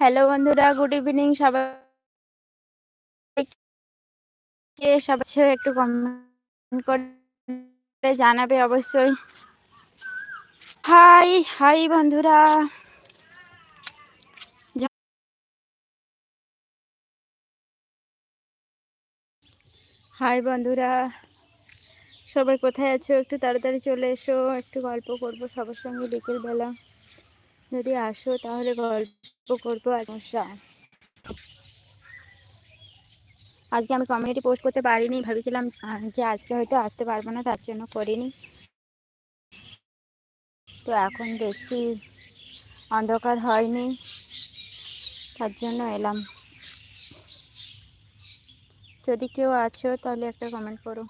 Hello বন্ধুরা, good evening সবাইকে। সবাই একটু কমেন্ট করে জানাবে অবশ্যই। হাই হাই বন্ধুরা। হাই বন্ধুরা। সবাই কোথায় আছো? একটু তাড়াতাড়ি চলে এসো, একটু গল্প করব সবার সঙ্গে বিকেলবেলা। যদি আসো, তাহলে গল্প করব সমস্যা। আজকে আমি কমিউনিটি পোস্ট করতে পারিনি, ভেবেছিলাম যে আজকে হয়তো আসতে পারব না, তার জন্য করিনি। তো এখন দেখছি, অন্ধকার হয়নি, তার জন্য এলাম। যদি কেউ আছো, তাহলে একটা কমেন্ট করো।